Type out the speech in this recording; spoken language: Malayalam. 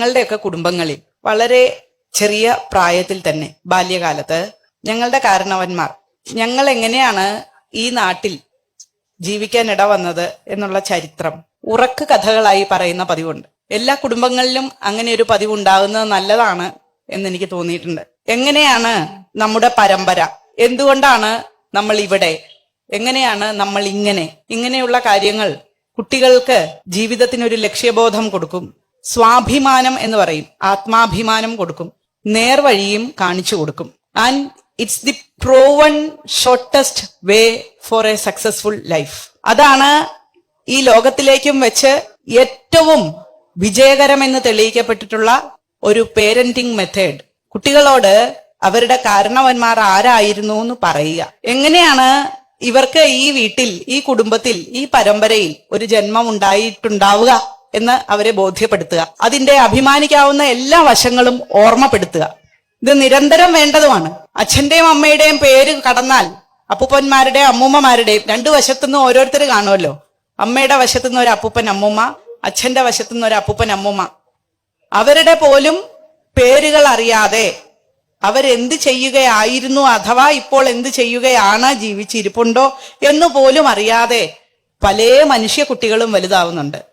ഞങ്ങളുടെയൊക്കെ കുടുംബങ്ങളിൽ വളരെ ചെറിയ പ്രായത്തിൽ തന്നെ ബാല്യകാലത്ത് ഞങ്ങളുടെ കാരണവന്മാർ ഞങ്ങൾ എങ്ങനെയാണ് ഈ നാട്ടിൽ ജീവിക്കാൻ ഇട വന്നത് എന്നുള്ള ചരിത്രം ഉറക്ക് കഥകളായി പറയുന്ന പതിവുണ്ട്. എല്ലാ കുടുംബങ്ങളിലും അങ്ങനെ ഒരു പതിവ് ഉണ്ടാകുന്നത് നല്ലതാണ് എന്ന് എനിക്ക് തോന്നിയിട്ടുണ്ട്. എങ്ങനെയാണ് നമ്മുടെ പരമ്പര? എന്തുകൊണ്ടാണ് നമ്മൾ ഇവിടെ എങ്ങനെയാണ് നമ്മൾ ഇങ്ങനെ ഇങ്ങനെയുള്ള കാര്യങ്ങൾ കുട്ടികൾക്ക് ജീവിതത്തിനൊരു ലക്ഷ്യബോധം കൊടുക്കും. സ്വാഭിമാനം എന്ന് പറയും. ആത്മാഭിമാനം കൊടുക്കും. നേർവഴിയും കാണിച്ചു കൊടുക്കും. And it's the proven shortest way for a successful life അതാണ് ഈ ലോകത്തിലേക്കും വെച്ച് ഏറ്റവും വിജയകരമെന്ന് തെളിയിക്കപ്പെട്ടിട്ടുള്ള ഒരു പേരന്റിംഗ് മെത്തേഡ് കുട്ടികളോട് അവരുടെ കാരണവന്മാർ ആരായിരുന്നു എന്ന് പറയുക. എങ്ങനെയാണ് ഇവർക്ക് ഈ വീട്ടിൽ ഈ കുടുംബത്തിൽ ഈ പരമ്പരയിൽ ഒരു ജന്മം ഉണ്ടായിട്ടുണ്ടാവുക? എന്ന് അവരെ ബോധ്യപ്പെടുത്തുക. അതിന്റെ അഭിമാനിക്കാവുന്ന എല്ലാ വശങ്ങളും ഓർമ്മപ്പെടുത്തുക. ഇത് നിരന്തരം വേണ്ടതുമാണ്. അച്ഛന്റെയും അമ്മയുടെയും പേര് കടന്നാൽ അപ്പൂപ്പന്മാരുടെയും അമ്മൂമ്മമാരുടെയും രണ്ടു വശത്തുനിന്ന് ഓരോരുത്തർ കാണുമല്ലോ. അമ്മയുടെ വശത്തുനിന്ന് ഒരു അപ്പൂപ്പൻ അമ്മൂമ്മ അച്ഛന്റെ വശത്തുനിന്ന് ഒരു അപ്പൂപ്പൻ അമ്മൂമ്മ. അവരുടെ പോലും പേരുകൾ അറിയാതെ അവരെന്ത് ചെയ്യുകയായിരുന്നു അഥവാ ഇപ്പോൾ എന്ത് ചെയ്യുകയാണ് ജീവിച്ചിരിപ്പുണ്ടോ എന്ന് പോലും അറിയാതെ പല മനുഷ്യ കുട്ടികളും വലുതാവുന്നുണ്ട്.